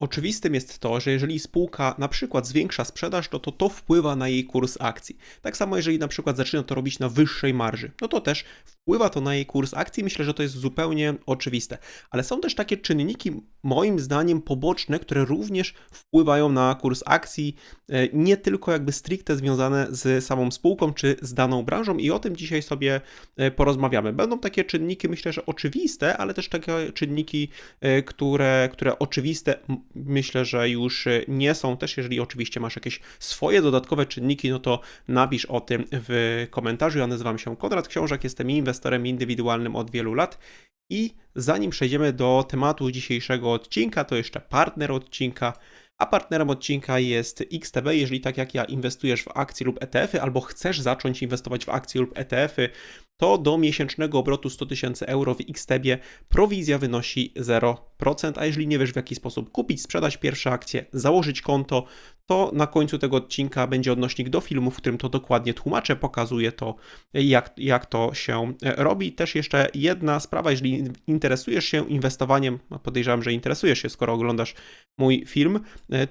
Oczywistym jest to, że jeżeli spółka na przykład zwiększa sprzedaż, no to to wpływa na jej kurs akcji. Tak samo jeżeli na przykład zaczyna to robić na wyższej marży, no to też wpływa to na jej kurs akcji. Myślę, że to jest zupełnie oczywiste. Ale są też takie czynniki, moim zdaniem, poboczne, które również wpływają na kurs akcji, e, nie tylko jakby stricte związane z samą spółką czy z daną branżą i o tym dzisiaj sobie e, porozmawiamy. Będą takie czynniki, myślę, że oczywiste, ale też takie czynniki, e, które, które oczywiste myślę, że już nie są też, jeżeli oczywiście masz jakieś swoje dodatkowe czynniki, no to napisz o tym w komentarzu. Ja nazywam się Konrad Książek, jestem inwestorem indywidualnym od wielu lat i zanim przejdziemy do tematu dzisiejszego odcinka, to jeszcze partner odcinka. A partnerem odcinka jest XTB. Jeżeli tak jak ja inwestujesz w akcje lub ETF-y, albo chcesz zacząć inwestować w akcje lub ETF-y, to do miesięcznego obrotu 100 tysięcy euro w XTB prowizja wynosi 0%, a jeżeli nie wiesz w jaki sposób kupić, sprzedać pierwsze akcje, założyć konto, to na końcu tego odcinka będzie odnośnik do filmu, w którym to dokładnie tłumaczę, pokazuję to, jak, jak to się robi. Też jeszcze jedna sprawa, jeżeli interesujesz się inwestowaniem, podejrzewam, że interesujesz się, skoro oglądasz mój film,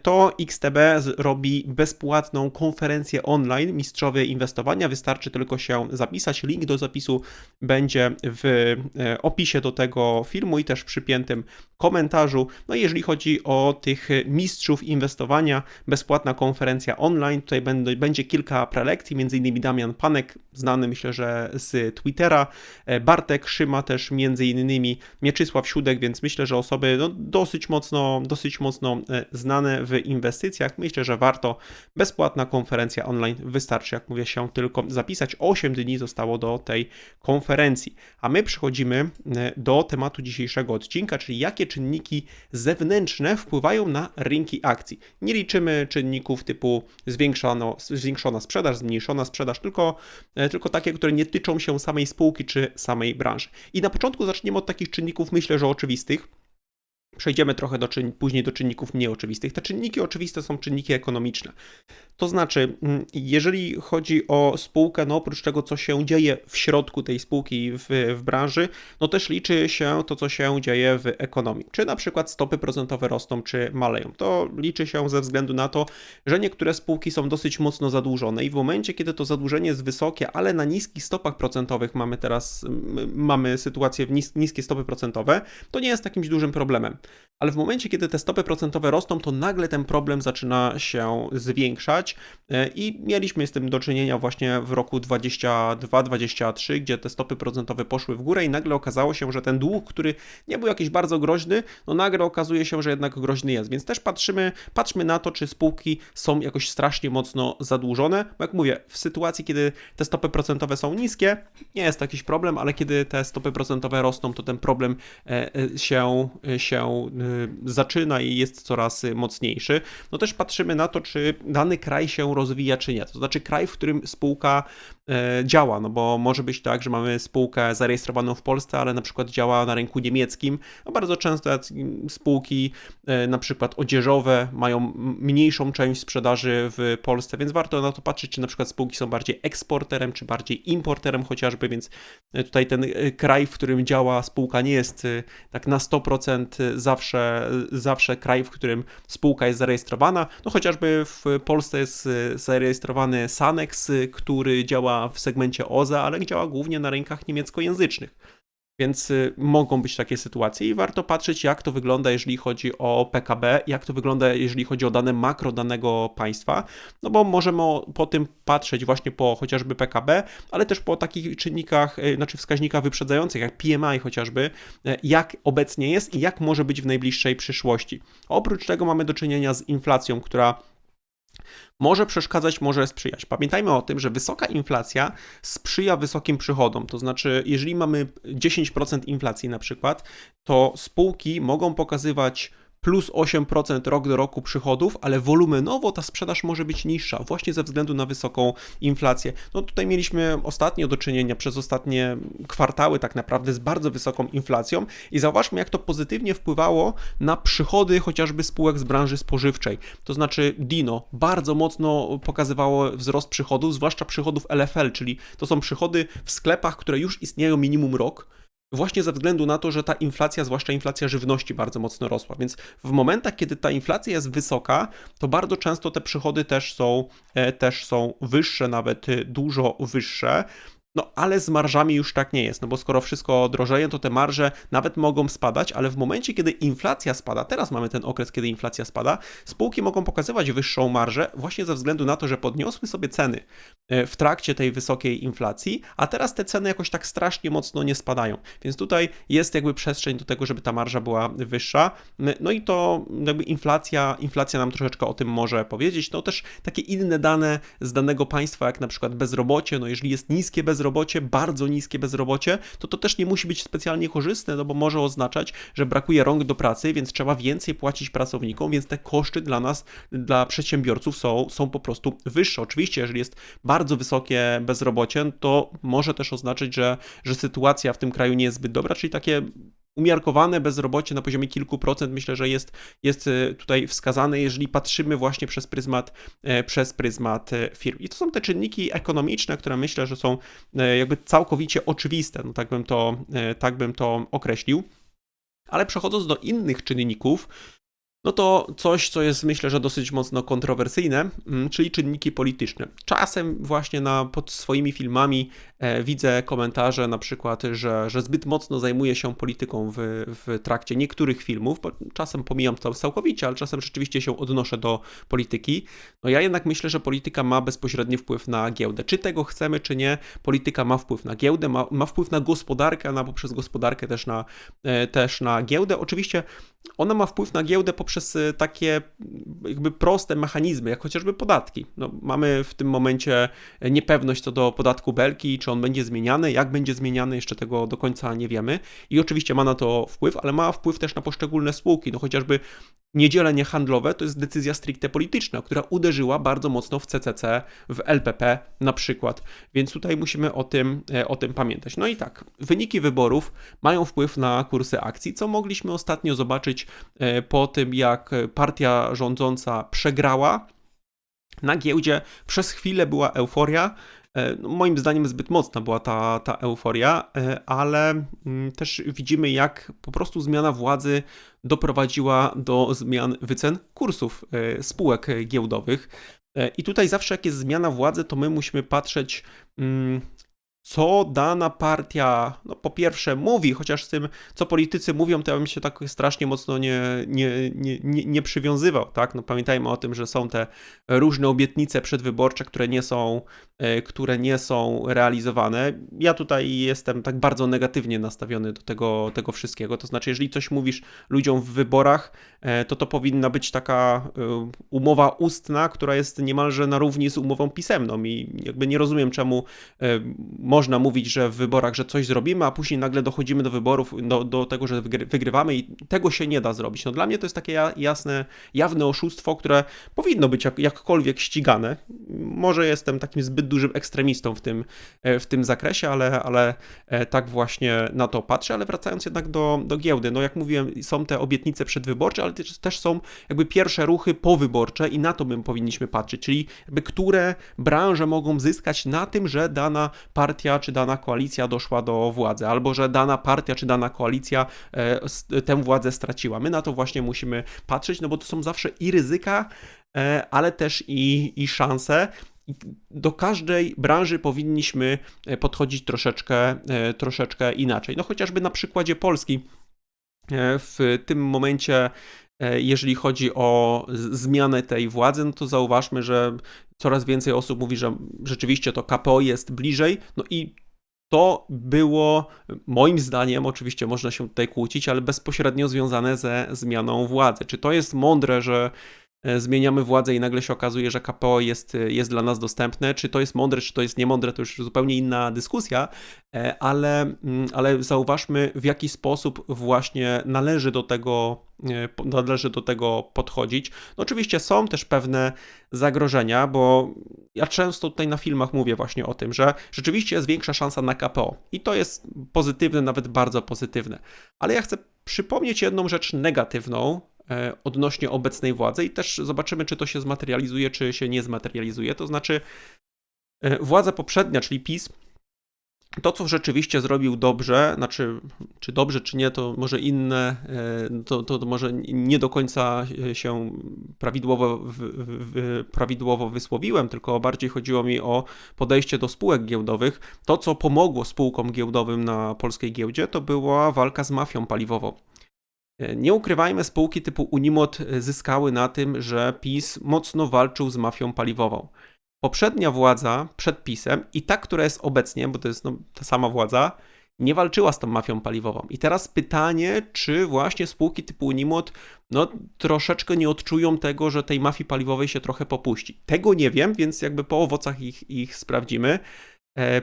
to XTB robi bezpłatną konferencję online Mistrzowie Inwestowania. Wystarczy tylko się zapisać. Link do zapisu będzie w e, opisie do tego filmu i też przypiętym komentarzu. No i jeżeli chodzi o tych mistrzów inwestowania, bezpłatna konferencja online. Tutaj będzie kilka prelekcji, m.in. Damian Panek, znany myślę, że z Twittera, e, Bartek Szyma też m.in. Mieczysław Siódek, więc myślę, że osoby no, dosyć mocno, dosyć mocno e, znane w inwestycjach. Myślę, że warto. Bezpłatna konferencja online wystarczy, jak mówię, się tylko zapisać. 8 dni zostało do tej konferencji. A my przechodzimy e, do tematu dzisiejszego odcinka, czyli jakie czynniki zewnętrzne wpływają na rynki akcji. Nie liczymy czynników typu zwiększano, zwiększona sprzedaż, zmniejszona sprzedaż, tylko, e, tylko takie, które nie tyczą się samej spółki czy samej branży. I na początku zaczniemy od takich czynników, myślę, że oczywistych Przejdziemy trochę do czyn- później do czynników nieoczywistych. Te czynniki oczywiste są czynniki ekonomiczne. To znaczy, mm, jeżeli chodzi o spółkę, no oprócz tego, co się dzieje w środku tej spółki w, w branży, no też liczy się to, co się dzieje w ekonomii. Czy na przykład stopy procentowe rosną, czy maleją. To liczy się ze względu na to, że niektóre spółki są dosyć mocno zadłużone i w momencie, kiedy to zadłużenie jest wysokie, ale na niskich stopach procentowych mamy teraz, mamy sytuację w nis- niskie stopy procentowe, to nie jest jakimś dużym problemem ale w momencie, kiedy te stopy procentowe rosną, to nagle ten problem zaczyna się zwiększać e, i mieliśmy z tym do czynienia właśnie w roku 22-23, gdzie te stopy procentowe poszły w górę i nagle okazało się, że ten dług, który nie był jakiś bardzo groźny, no nagle okazuje się, że jednak groźny jest. Więc też patrzymy, patrzmy na to, czy spółki są jakoś strasznie mocno zadłużone, bo jak mówię, w sytuacji, kiedy te stopy procentowe są niskie, nie jest to jakiś problem, ale kiedy te stopy procentowe rosną, to ten problem e, e, się, Y, zaczyna i jest coraz mocniejszy, no też patrzymy na to, czy dany kraj się rozwija, czy nie. To znaczy kraj, w którym spółka działa, no bo może być tak, że mamy spółkę zarejestrowaną w Polsce, ale na przykład działa na rynku niemieckim. No bardzo często spółki e, na przykład odzieżowe mają mniejszą część sprzedaży w Polsce, więc warto na to patrzeć, czy na przykład spółki są bardziej eksporterem, czy bardziej importerem chociażby, więc e, tutaj ten kraj, w którym działa spółka nie jest tak na 100% zawsze zawsze, kraj, w którym spółka jest zarejestrowana. No chociażby w Polsce jest e, zarejestrowany Sanex, który działa w segmencie OZE, ale działa głównie na rynkach niemieckojęzycznych. Więc y, mogą być takie sytuacje i warto patrzeć, jak to wygląda, jeżeli chodzi o PKB, jak to wygląda, jeżeli chodzi o dane makro danego państwa, no bo możemy po tym patrzeć właśnie po chociażby PKB, ale też po takich czynnikach, y, znaczy wskaźnikach wyprzedzających, jak PMI chociażby, y, jak obecnie jest i jak może być w najbliższej przyszłości. Oprócz tego mamy do czynienia z inflacją, która może przeszkadzać, może sprzyjać. Pamiętajmy o tym, że wysoka inflacja sprzyja wysokim przychodom. To znaczy, jeżeli mamy 10% inflacji na przykład, to spółki mogą pokazywać plus 8% rok do roku przychodów, ale wolumenowo ta sprzedaż może być niższa, właśnie ze względu na wysoką inflację. No tutaj mieliśmy ostatnio do czynienia przez ostatnie kwartały tak naprawdę z bardzo wysoką inflacją i zauważmy, jak to pozytywnie wpływało na przychody chociażby spółek z branży spożywczej. To znaczy Dino bardzo mocno pokazywało wzrost przychodów, zwłaszcza przychodów LFL, czyli to są przychody w sklepach, które już istnieją minimum rok właśnie ze względu na to, że ta inflacja, zwłaszcza inflacja żywności, bardzo mocno rosła. Więc w momentach, kiedy ta inflacja jest wysoka, to bardzo często te przychody też są, e, też są wyższe, nawet e, dużo wyższe. No, ale z marżami już tak nie jest, no bo skoro wszystko drożeje, to te marże nawet mogą spadać, ale w momencie, kiedy inflacja spada, teraz mamy ten okres, kiedy inflacja spada, spółki mogą pokazywać wyższą marżę właśnie ze względu na to, że podniosły sobie ceny e, w trakcie tej wysokiej inflacji, a teraz te ceny jakoś tak strasznie mocno nie spadają. Więc tutaj jest jakby przestrzeń do tego, żeby ta marża była wyższa. No i to jakby inflacja, inflacja nam troszeczkę o tym może powiedzieć. No też takie inne dane z danego państwa, jak na przykład bezrobocie, no jeżeli jest niskie bezrobocie, bezrobocie, bardzo niskie bezrobocie, to to też nie musi być specjalnie korzystne, no bo może oznaczać, że brakuje rąk do pracy, więc trzeba więcej płacić pracownikom, więc te koszty dla nas, dla przedsiębiorców są, są po prostu wyższe. Oczywiście, jeżeli jest bardzo wysokie bezrobocie, to może też oznaczać, że, że sytuacja w tym kraju nie jest zbyt dobra, czyli takie umiarkowane bezrobocie na poziomie kilku procent myślę, że jest, jest e, tutaj wskazane, jeżeli patrzymy właśnie przez pryzmat, e, przez pryzmat e, firm. I to są te czynniki ekonomiczne, które myślę, że są jakby całkowicie oczywiste, no tak bym to, tak bym to określił. Ale przechodząc do innych czynników, no to coś, co jest myślę, że dosyć mocno kontrowersyjne, mm, czyli czynniki polityczne. Czasem właśnie na, pod swoimi filmami e, widzę komentarze na przykład, że, że zbyt mocno zajmuję się polityką w, w trakcie niektórych filmów, bo czasem pomijam to całkowicie, ale czasem rzeczywiście się odnoszę do polityki. No ja jednak myślę, że polityka ma bezpośredni wpływ na giełdę. Czy tego chcemy, czy nie, polityka ma wpływ na giełdę, ma, ma wpływ na gospodarkę, a poprzez gospodarkę też na, e, też na giełdę. Oczywiście ona ma wpływ na giełdę poprzez y, takie jakby proste mechanizmy, jak chociażby podatki. No, mamy w tym momencie niepewność co do podatku Belki, czy on będzie zmieniany, jak będzie zmieniany, jeszcze tego do końca nie wiemy. I oczywiście ma na to wpływ, ale ma wpływ też na poszczególne spółki. No chociażby niedzielenie handlowe to jest decyzja stricte polityczna, która uderzyła bardzo mocno w CCC, w LPP na przykład. Więc tutaj musimy o tym, e, o tym pamiętać. No i tak, wyniki wyborów mają wpływ na kursy akcji, co mogliśmy ostatnio zobaczyć e, po tym, jak partia rządząca przegrała. Na giełdzie przez chwilę była euforia, E, no, moim zdaniem zbyt mocna była ta, ta euforia, e, ale mm, też widzimy, jak po prostu zmiana władzy doprowadziła do zmian wycen kursów e, spółek giełdowych. I tutaj zawsze jak jest zmiana władzy, to my musimy patrzeć mm, co dana partia, no po pierwsze mówi, chociaż z tym, co politycy mówią, to ja bym się tak strasznie mocno nie, nie, nie, nie, nie przywiązywał, tak? No pamiętajmy o tym, że są te różne obietnice przedwyborcze, które nie są, e, które nie są realizowane. Ja tutaj jestem tak bardzo negatywnie nastawiony do tego, tego wszystkiego, to znaczy, jeżeli coś mówisz ludziom w wyborach, e, to to powinna być taka e, umowa ustna, która jest niemalże na równi z umową pisemną i jakby nie rozumiem, czemu można mówić, że w wyborach, że coś zrobimy, a później nagle dochodzimy do wyborów, do, do tego, że wygrywamy i tego się nie da zrobić. No dla mnie to jest takie jasne, jawne oszustwo, które powinno być jak, jakkolwiek ścigane. Może jestem takim zbyt dużym ekstremistą w tym, e, w tym zakresie, ale, ale e, tak właśnie na to patrzę. Ale wracając jednak do, do giełdy, no jak mówiłem, są te obietnice przedwyborcze, ale też, są jakby pierwsze ruchy powyborcze i na to bym powinniśmy patrzeć, czyli jakby które branże mogą zyskać na tym, że dana partia partia czy dana koalicja doszła do władzy, albo że dana partia czy dana koalicja e, tę władzę straciła. My na to właśnie musimy patrzeć, no bo to są zawsze i ryzyka, e, ale też i, i szanse. Do każdej branży powinniśmy e, podchodzić troszeczkę, troszeczkę inaczej. No chociażby na przykładzie Polski. W tym momencie jeżeli chodzi o zmianę tej władzy, no to zauważmy, że coraz więcej osób mówi, że rzeczywiście to KPO jest bliżej. No i to było moim zdaniem, oczywiście można się tutaj kłócić, ale bezpośrednio związane ze zmianą władzy. Czy to jest mądre, że E, zmieniamy władzę i nagle się okazuje, że KPO jest, jest dla nas dostępne. Czy to jest mądre, czy to jest niemądre, to już zupełnie inna dyskusja, e, ale, mm, ale zauważmy, w jaki sposób właśnie należy do tego, e, należy do tego podchodzić. No oczywiście są też pewne zagrożenia, bo ja często tutaj na filmach mówię właśnie o tym, że rzeczywiście jest większa szansa na KPO i to jest pozytywne, nawet bardzo pozytywne. Ale ja chcę przypomnieć jedną rzecz negatywną, E, odnośnie obecnej władzy i też zobaczymy, czy to się zmaterializuje, czy się nie zmaterializuje. To znaczy, e, władza poprzednia, czyli PiS, to, co rzeczywiście zrobił dobrze, znaczy, czy dobrze, czy nie, to może inne, e, to, to, to może nie do końca się prawidłowo, w, w, prawidłowo wysłowiłem, tylko bardziej chodziło mi o podejście do spółek giełdowych. To, co pomogło spółkom giełdowym na polskiej giełdzie, to była walka z mafią paliwową. E, nie ukrywajmy, spółki typu Unimod zyskały na tym, że PiS mocno walczył z mafią paliwową poprzednia władza przed PiSem i ta, która jest obecnie, bo to jest no, ta sama władza, nie walczyła z tą mafią paliwową. I teraz pytanie, czy właśnie spółki typu Unimod no, troszeczkę nie odczują tego, że tej mafii paliwowej się trochę popuści. Tego nie wiem, więc jakby po owocach ich, ich sprawdzimy, e,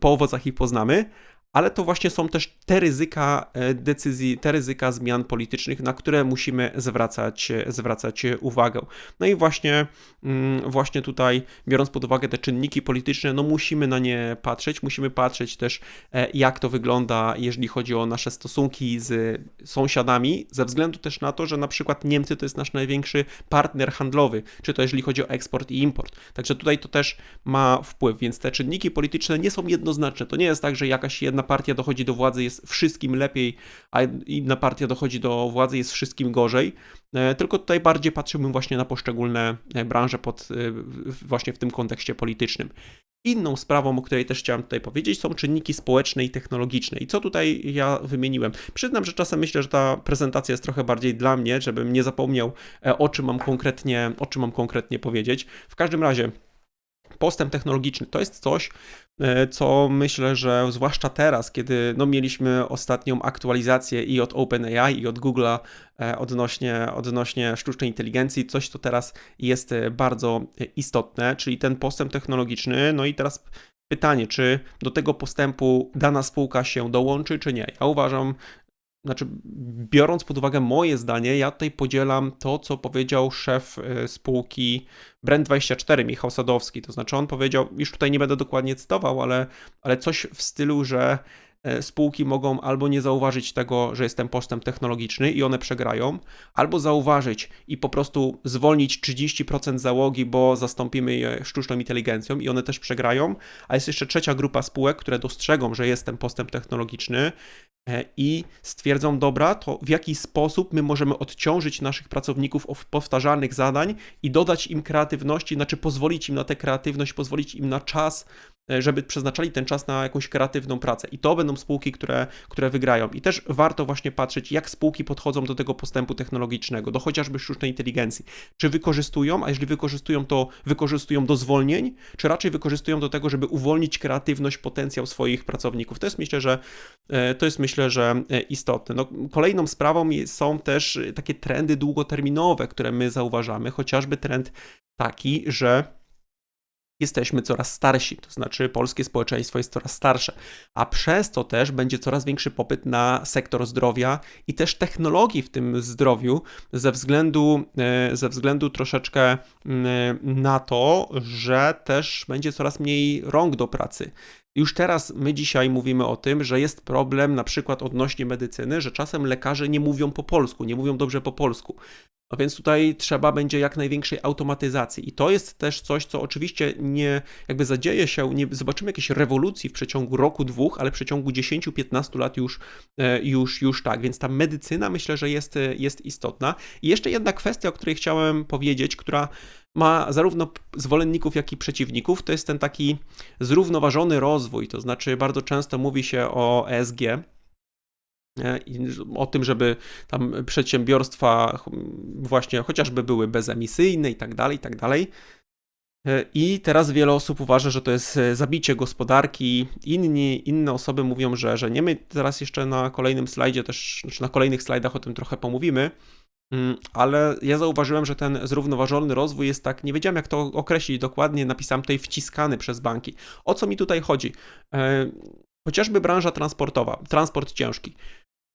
po owocach ich poznamy, ale to właśnie są też te ryzyka e, decyzji, te ryzyka zmian politycznych, na które musimy zwracać, e, zwracać uwagę. No i właśnie, mm, właśnie tutaj, biorąc pod uwagę te czynniki polityczne, no musimy na nie patrzeć, musimy patrzeć też, e, jak to wygląda, jeżeli chodzi o nasze stosunki z sąsiadami, ze względu też na to, że na przykład Niemcy to jest nasz największy partner handlowy, czy to jeżeli chodzi o eksport i import. Także tutaj to też ma wpływ, więc te czynniki polityczne nie są jednoznaczne. To nie jest tak, że jakaś jedna jedna partia dochodzi do władzy, jest wszystkim lepiej, a inna partia dochodzi do władzy, jest wszystkim gorzej. E, tylko tutaj bardziej patrzyłbym właśnie na poszczególne e, branże pod, e, właśnie w tym kontekście politycznym. Inną sprawą, o której też chciałem tutaj powiedzieć, są czynniki społeczne i technologiczne. I co tutaj ja wymieniłem? Przyznam, że czasem myślę, że ta prezentacja jest trochę bardziej dla mnie, żebym nie zapomniał, o czym mam konkretnie, o czym mam konkretnie powiedzieć. W każdym razie, postęp technologiczny to jest coś, e, co myślę, że zwłaszcza teraz, kiedy no, mieliśmy ostatnią aktualizację i od OpenAI, i od Google'a e, odnośnie, odnośnie sztucznej inteligencji, coś, co teraz jest e, bardzo istotne, czyli ten postęp technologiczny. No i teraz pytanie, czy do tego postępu dana spółka się dołączy, czy nie. Ja uważam, znaczy, biorąc pod uwagę moje zdanie, ja tutaj podzielam to, co powiedział szef e, spółki Brand24, Michał Sadowski. To znaczy, on powiedział, już tutaj nie będę dokładnie cytował, ale, ale coś w stylu, że E, spółki mogą albo nie zauważyć tego, że jest ten postęp technologiczny i one przegrają, albo zauważyć i po prostu zwolnić 30% załogi, bo zastąpimy je sztuczną inteligencją i one też przegrają, a jest jeszcze trzecia grupa spółek, które dostrzegą, że jest ten postęp technologiczny i stwierdzą, dobra, to w jaki sposób my możemy odciążyć naszych pracowników od powtarzalnych zadań i dodać im kreatywności, znaczy pozwolić im na tę kreatywność, pozwolić im na czas, E, żeby przeznaczali ten czas na jakąś kreatywną pracę. I to będą spółki, które, które wygrają. I też warto właśnie patrzeć, jak spółki podchodzą do tego postępu technologicznego, do chociażby sztucznej inteligencji. Czy wykorzystują, a jeżeli wykorzystują, to wykorzystują do zwolnień, czy raczej wykorzystują do tego, żeby uwolnić kreatywność, potencjał swoich pracowników. To jest myślę, że e, to jest myślę, że e, istotne. No, kolejną sprawą są też takie trendy długoterminowe, które my zauważamy, chociażby trend taki, że jesteśmy coraz starsi, to znaczy polskie społeczeństwo jest coraz starsze, a przez to też będzie coraz większy popyt na sektor zdrowia i też technologii w tym zdrowiu, ze względu, e, ze względu troszeczkę na to, że też będzie coraz mniej rąk do pracy. Już teraz my dzisiaj mówimy o tym, że jest problem na przykład odnośnie medycyny, że czasem lekarze nie mówią po polsku, nie mówią dobrze po polsku. No więc tutaj trzeba będzie jak największej automatyzacji. I to jest też coś, co oczywiście nie jakby zadzieje się, nie zobaczymy jakiejś rewolucji w przeciągu roku, dwóch, ale w przeciągu 10-15 lat już, e, już, już tak. Więc ta medycyna myślę, że jest, jest istotna. I jeszcze jedna kwestia, o której chciałem powiedzieć, która ma zarówno zwolenników, jak i przeciwników, to jest ten taki zrównoważony rozwój. To znaczy, bardzo często mówi się o ESG, o tym, żeby tam przedsiębiorstwa właśnie chociażby były bezemisyjne i tak dalej, i tak dalej. E, I teraz wiele osób uważa, że to jest e, zabicie gospodarki. Inni, inne osoby mówią, że, że nie. My teraz jeszcze na kolejnym slajdzie też, znaczy na kolejnych slajdach o tym trochę pomówimy, ale ja zauważyłem, że ten zrównoważony rozwój jest tak, nie wiedziałem jak to określić dokładnie, napisałem tutaj wciskany przez banki. O co mi tutaj chodzi? E, chociażby branża transportowa, transport ciężki.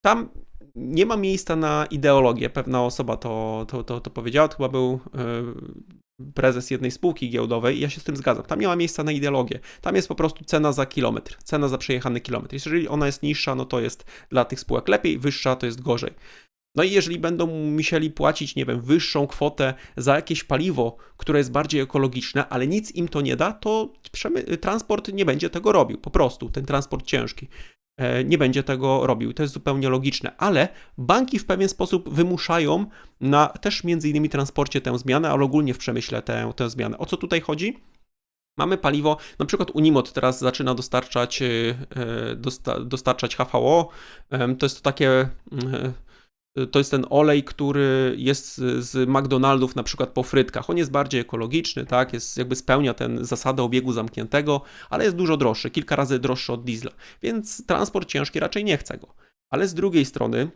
Tam nie ma miejsca na ideologię. Pewna osoba to, to, to, to powiedziała, to chyba był e, prezes jednej spółki giełdowej i ja się z tym zgadzam. Tam nie ma miejsca na ideologię. Tam jest po prostu cena za kilometr, cena za przejechany kilometr. Jeżeli ona jest niższa, no to jest dla tych spółek lepiej, wyższa to jest gorzej. No i jeżeli będą musieli płacić, nie wiem, wyższą kwotę za jakieś paliwo, które jest bardziej ekologiczne, ale nic im to nie da, to transport nie będzie tego robił. Po prostu ten transport ciężki e, nie będzie tego robił. To jest zupełnie logiczne, ale banki w pewien sposób wymuszają na też między innymi transporcie tę zmianę, ale ogólnie w przemyśle tę, tę zmianę. O co tutaj chodzi? Mamy paliwo, na przykład Unimod teraz zaczyna dostarczać, e, dostarczać HVO. To jest to takie to jest ten olej, który jest z McDonaldów na przykład po frytkach. On jest bardziej ekologiczny, tak, jest jakby spełnia ten zasadę obiegu zamkniętego, ale jest dużo droższy, kilka razy droższy od diesla, więc transport ciężki raczej nie chce go. Ale z drugiej strony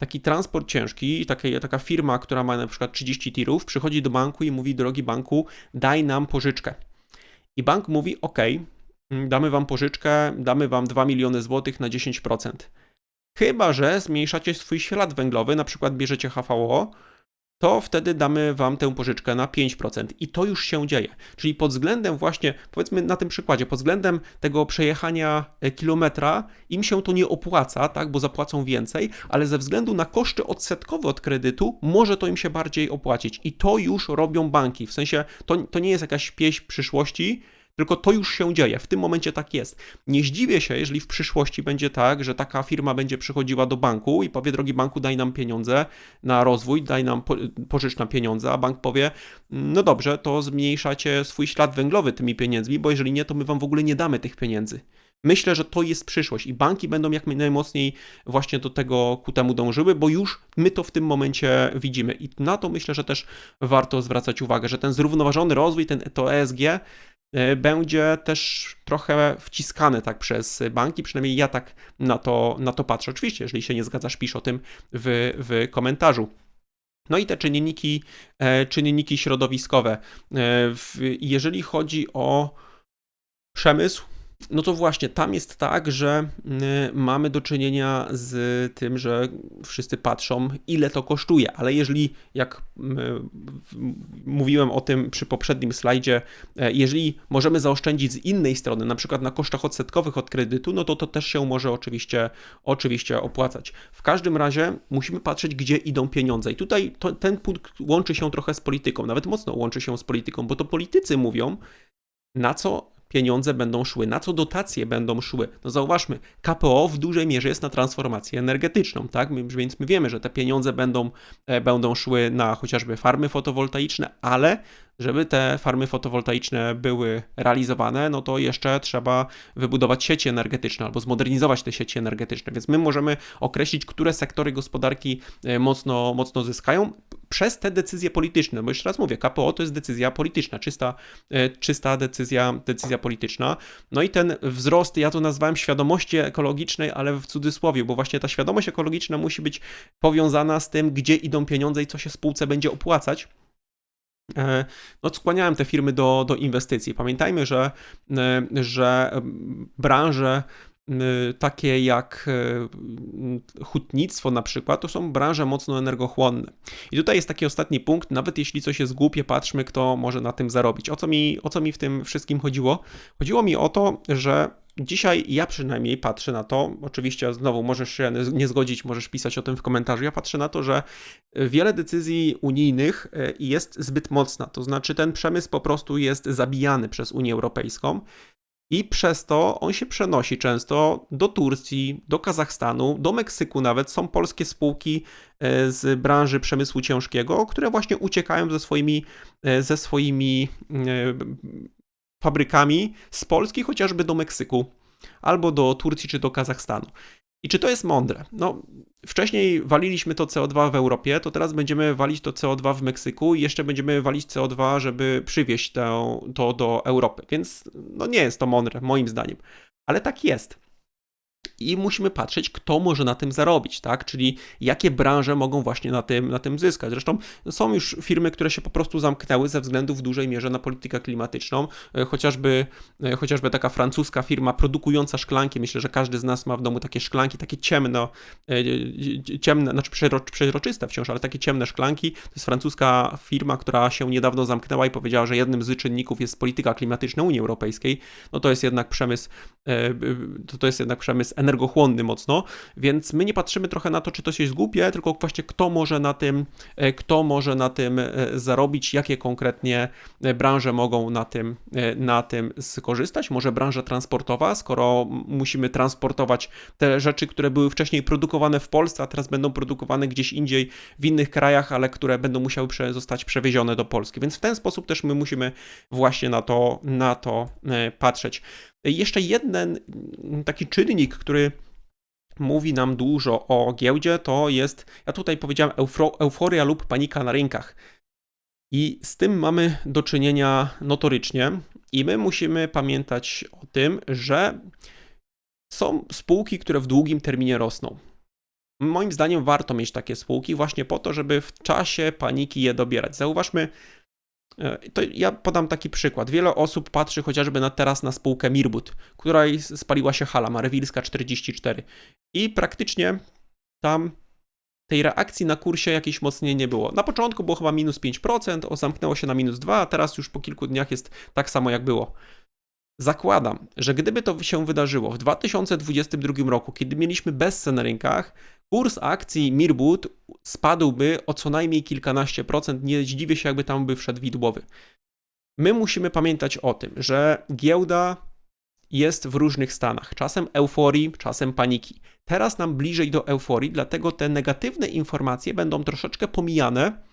taki transport ciężki, takie, taka firma, która ma na przykład 30 tirów, przychodzi do banku i mówi, drogi banku, daj nam pożyczkę. I bank mówi, ok, damy wam pożyczkę, damy wam 2 miliony złotych na 10%. Chyba, że zmniejszacie swój ślad węglowy, na przykład bierzecie HVO, to wtedy damy Wam tę pożyczkę na 5%. I to już się dzieje. Czyli pod względem właśnie, powiedzmy na tym przykładzie, pod względem tego przejechania e, kilometra, im się to nie opłaca, tak, bo zapłacą więcej, ale ze względu na koszty odsetkowe od kredytu, może to im się bardziej opłacić. I to już robią banki. W sensie, to, to nie jest jakaś pieśń przyszłości, tylko to już się dzieje, w tym momencie tak jest. Nie zdziwię się, jeżeli w przyszłości będzie tak, że taka firma będzie przychodziła do banku i powie, drogi banku, daj nam pieniądze na rozwój, daj nam, pożycz nam pieniądze, a bank powie, no dobrze, to zmniejszacie swój ślad węglowy tymi pieniędzmi, bo jeżeli nie, to my wam w ogóle nie damy tych pieniędzy. Myślę, że to jest przyszłość i banki będą jak najmocniej właśnie do tego ku temu dążyły, bo już my to w tym momencie widzimy. I na to myślę, że też warto zwracać uwagę, że ten zrównoważony rozwój, ten, to ESG będzie też trochę wciskany tak przez banki, przynajmniej ja tak na to, na to patrzę. Oczywiście, jeżeli się nie zgadzasz, pisz o tym w, w komentarzu. No i te czynniki, e, czynniki środowiskowe. E, jeżeli chodzi o przemysł, no to właśnie tam jest tak, że y, mamy do czynienia z tym, że wszyscy patrzą, ile to kosztuje, ale jeżeli, jak y, mówiłem o tym przy poprzednim slajdzie, e, jeżeli możemy zaoszczędzić z innej strony, na przykład na kosztach odsetkowych od kredytu, no to to też się może oczywiście, oczywiście opłacać. W każdym razie musimy patrzeć, gdzie idą pieniądze. I tutaj to, ten punkt łączy się trochę z polityką, nawet mocno łączy się z polityką, bo to politycy mówią, na co pieniądze będą szły, na co dotacje będą szły. No zauważmy, KPO w dużej mierze jest na transformację energetyczną, tak? Więc my wiemy, że te pieniądze będą, e, będą szły na chociażby farmy fotowoltaiczne, ale żeby te farmy fotowoltaiczne były realizowane, no to jeszcze trzeba wybudować sieci energetyczne albo zmodernizować te sieci energetyczne. Więc my możemy określić, które sektory gospodarki e, mocno, mocno zyskają przez te decyzje polityczne. Bo jeszcze raz mówię, KPO to jest decyzja polityczna, czysta, e, czysta decyzja, decyzja polityczna. No i ten wzrost, ja to nazwałem świadomości ekologicznej, ale w cudzysłowie, bo właśnie ta świadomość ekologiczna musi być powiązana z tym, gdzie idą pieniądze i co się spółce będzie opłacać. E, no, skłaniałem te firmy do, do inwestycji. Pamiętajmy, że, e, że branże takie jak hutnictwo na przykład, to są branże mocno energochłonne. I tutaj jest taki ostatni punkt, nawet jeśli coś jest głupie, patrzmy, kto może na tym zarobić. O co mi, o co mi w tym wszystkim chodziło? Chodziło mi o to, że Dzisiaj ja przynajmniej patrzę na to, oczywiście znowu możesz się nie zgodzić, możesz pisać o tym w komentarzu. Ja patrzę na to, że wiele decyzji unijnych e, jest zbyt mocna, to znaczy ten przemysł po prostu jest zabijany przez Unię Europejską. I przez to on się przenosi często do Turcji, do Kazachstanu, do Meksyku nawet. Są polskie spółki e, z branży przemysłu ciężkiego, które właśnie uciekają ze swoimi, e, ze swoimi fabrykami z Polski chociażby do Meksyku, albo do Turcji czy do Kazachstanu. I czy to jest mądre? No, wcześniej waliliśmy to CO2 w Europie, to teraz będziemy walić to CO2 w Meksyku i jeszcze będziemy walić CO2, żeby przywieźć to, to do Europy. Więc no nie jest to mądre, moim zdaniem. Ale tak jest i musimy patrzeć, kto może na tym zarobić, tak? Czyli jakie branże mogą właśnie na tym, na tym zyskać. Zresztą są już firmy, które się po prostu zamknęły ze względu w dużej mierze na politykę klimatyczną, e, chociażby, e, chociażby taka francuska firma produkująca szklanki, myślę, że każdy z nas ma w domu takie szklanki, takie ciemno, e, ciemne, znaczy przejrzyste wciąż, ale takie ciemne szklanki. To jest francuska firma, która się niedawno zamknęła i powiedziała, że jednym z czynników jest polityka klimatyczna Unii Europejskiej. No to jest jednak przemysł, to jest jednak przemysł energochłonny mocno, więc my nie patrzymy trochę na to, czy to się głupie, tylko właśnie kto może na tym, e, kto może na tym e, zarobić, jakie konkretnie e, branże mogą na tym, na tym skorzystać. Może branża transportowa, skoro musimy transportować te rzeczy, które były wcześniej produkowane w Polsce, a teraz będą produkowane gdzieś indziej w innych krajach, ale które będą musiały zostać przewiezione do Polski. Więc w ten sposób też my musimy właśnie na to, na to patrzeć. Jeszcze jeden taki czynnik, który mówi nam dużo o giełdzie, to jest, ja tutaj powiedziałem, euforia lub panika na rynkach. I z tym mamy do czynienia notorycznie, i my musimy pamiętać o tym, że są spółki, które w długim terminie rosną. Moim zdaniem warto mieć takie spółki właśnie po to, żeby w czasie paniki je dobierać. Zauważmy, to ja podam taki przykład. Wiele osób patrzy chociażby na teraz na spółkę Mirbut, która spaliła się hala Marewilska 44 i praktycznie tam tej reakcji na kursie jakiejś mocniej nie było. Na początku było chyba minus 5%, zamknęło się na minus 2, a teraz już po kilku dniach jest tak samo jak było. Zakładam, że gdyby to się wydarzyło w 2022 roku, kiedy mieliśmy bezsen na rynkach, kurs akcji Mirbut spadłby o co najmniej kilkanaście procent. Nie zdziwię się, jakby tam by wszedł widłowy. My musimy pamiętać o tym, że giełda jest w różnych stanach. Czasem euforii, czasem paniki. Teraz nam bliżej do euforii, dlatego te negatywne informacje będą troszeczkę pomijane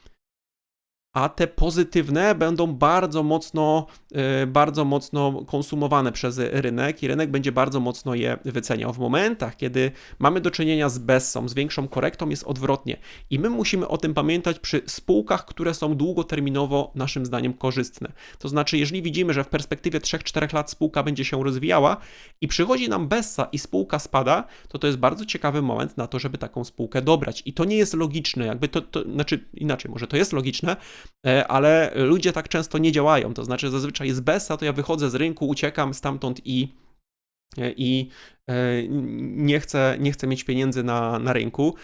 a te pozytywne będą bardzo mocno, e, bardzo mocno konsumowane przez rynek i rynek będzie bardzo mocno je wyceniał. W momentach, kiedy mamy do czynienia z Bessą, z większą korektą, jest odwrotnie. I my musimy o tym pamiętać przy spółkach, które są długoterminowo naszym zdaniem korzystne. To znaczy, jeżeli widzimy, że w perspektywie 3-4 lat spółka będzie się rozwijała i przychodzi nam Bessa i spółka spada, to to jest bardzo ciekawy moment na to, żeby taką spółkę dobrać. I to nie jest logiczne, jakby to, to znaczy inaczej, może to jest logiczne, ale ludzie tak często nie działają. To znaczy, zazwyczaj z BESA to ja wychodzę z rynku, uciekam stamtąd i e, i e, nie chcę, nie chcę mieć pieniędzy na, na rynku.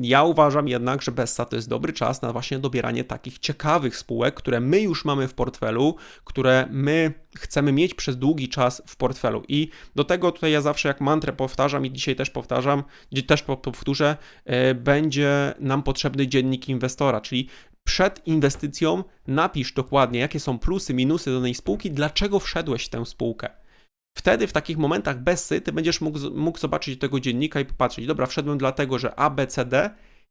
Ja uważam jednak, że Bessa to jest dobry czas na właśnie dobieranie takich ciekawych spółek, które my już mamy w portfelu, które my chcemy mieć przez długi czas w portfelu. I do tego tutaj ja zawsze jak mantrę powtarzam i dzisiaj też powtarzam, też powtórzę, będzie nam potrzebny dziennik inwestora, czyli przed inwestycją napisz dokładnie, jakie są plusy, minusy danej spółki, dlaczego wszedłeś w tę spółkę. Wtedy w takich momentach bezsy ty będziesz mógł, mógł zobaczyć tego dziennika i popatrzeć, dobra, wszedłem dlatego, że A, B, C, D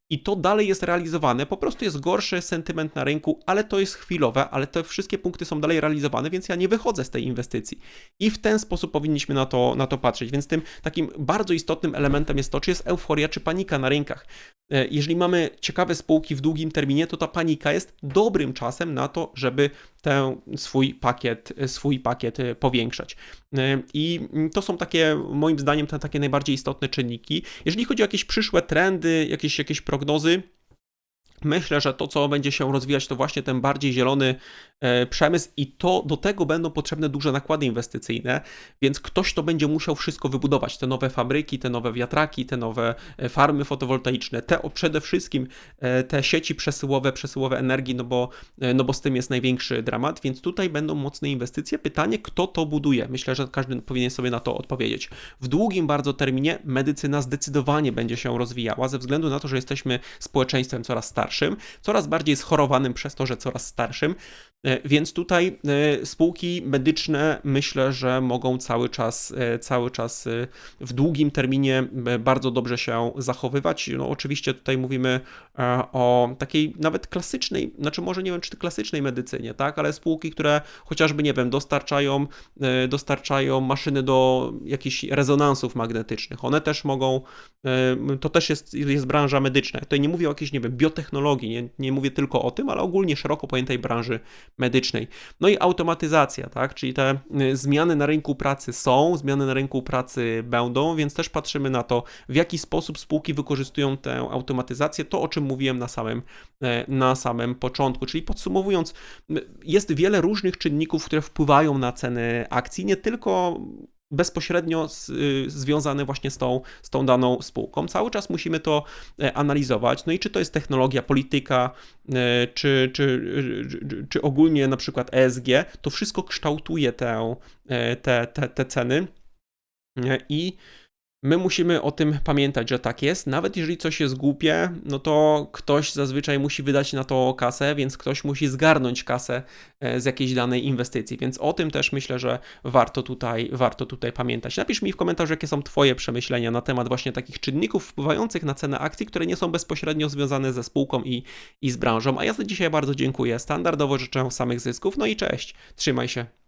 i to dalej jest realizowane. Po prostu jest gorszy sentyment na rynku, ale to jest chwilowe, ale te wszystkie punkty są dalej realizowane, więc ja nie wychodzę z tej inwestycji. I w ten sposób powinniśmy na to, na to patrzeć. Więc tym takim bardzo istotnym elementem jest to, czy jest euforia, czy panika na rynkach. E, jeżeli mamy ciekawe spółki w długim terminie, to ta panika jest dobrym czasem na to, żeby ten swój pakiet, swój pakiet e, powiększać. E, I to są takie, moim zdaniem, te takie najbardziej istotne czynniki. Jeżeli chodzi o jakieś przyszłe trendy, jakieś, jakieś prognozy, Myślę, że to, co będzie się rozwijać, to właśnie ten bardziej zielony e, przemysł i to do tego będą potrzebne duże nakłady inwestycyjne, więc ktoś to będzie musiał wszystko wybudować. Te nowe fabryki, te nowe wiatraki, te nowe e, farmy fotowoltaiczne, te przede wszystkim e, te sieci przesyłowe, przesyłowe energii, no bo, no bo z tym jest największy dramat, więc tutaj będą mocne inwestycje. Pytanie, kto to buduje? Myślę, że każdy powinien sobie na to odpowiedzieć. W długim bardzo terminie medycyna zdecydowanie będzie się rozwijała ze względu na to, że jesteśmy społeczeństwem coraz starszym starszym, coraz bardziej schorowanym przez to, że coraz starszym. E, więc tutaj e, spółki medyczne myślę, że mogą cały czas, e, cały czas w długim terminie bardzo dobrze się zachowywać. No oczywiście tutaj mówimy o takiej nawet klasycznej, znaczy może nie wiem czy klasycznej medycynie, tak, ale spółki, które chociażby nie wiem, dostarczają, dostarczają maszyny do jakichś rezonansów magnetycznych. One też mogą, to też jest, jest branża medyczna. Tutaj nie mówię o jakiejś, nie wiem, biotechnologii, nie, nie mówię tylko o tym, ale ogólnie szeroko pojętej branży medycznej. No i automatyzacja, tak? Czyli te y, zmiany na rynku pracy są, zmiany na rynku pracy będą, więc też patrzymy na to, w jaki sposób spółki wykorzystują tę automatyzację, to o czym mówiłem na samym, e, na samym początku. Czyli podsumowując, jest wiele różnych czynników, które wpływają na ceny akcji, nie tylko bezpośrednio z, y, związane właśnie z tą, z tą daną spółką. Cały czas musimy to e, analizować. No i czy to jest technologia, polityka, e, czy, czy, czy, czy ogólnie na przykład ESG, to wszystko kształtuje tę, e, te, te, te ceny. I My musimy o tym pamiętać, że tak jest. Nawet jeżeli coś jest głupie, no to ktoś zazwyczaj musi wydać na to kasę, więc ktoś musi zgarnąć kasę e, z jakiejś danej inwestycji. Więc o tym też myślę, że warto tutaj, warto tutaj pamiętać. Napisz mi w komentarzu, jakie są Twoje przemyślenia na temat właśnie takich czynników wpływających na cenę akcji, które nie są bezpośrednio związane ze spółką i, i z branżą. A ja za dzisiaj bardzo dziękuję. Standardowo życzę samych zysków. No i cześć. Trzymaj się.